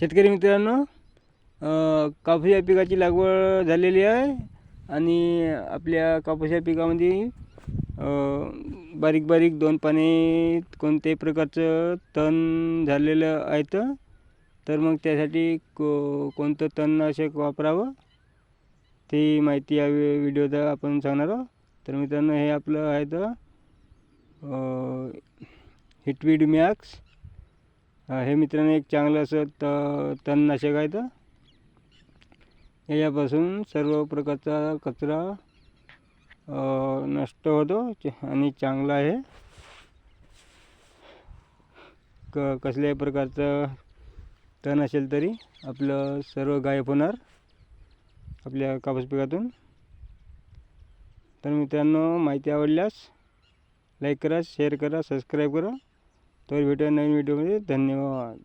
शेतकरी मित्रांनो कापूस या पिकाची लागवड झालेली आहे आणि आपल्या कापूस या पिकामध्ये बारीक बारीक दोन पाने कोणत्याही प्रकारचं तण झालेलं आहे तर मग त्यासाठी को कोणतं तणनाशक वापरावं ती माहिती या व्हि व्हिडिओत आपण सांगणार आहोत. तर मित्रांनो हे आपलं आहे तर हिटवीड मॅक्स हे मित्रांनो एक चांगलं असं त तणनाशक आहे तर याच्यापासून सर्व प्रकारचा कचरा नष्ट होतो आणि चांगला आहे. क कसल्याही प्रकारचं तण असेल तरी आपलं सर्व गायब होणार आपल्या कापूस पिकातून. तर मित्रांनो माहिती आवडल्यास लाईक करा शेअर करा सबस्क्राईब करा. तर भेटूया नवीन व्हिडिओमध्ये धन्यवाद.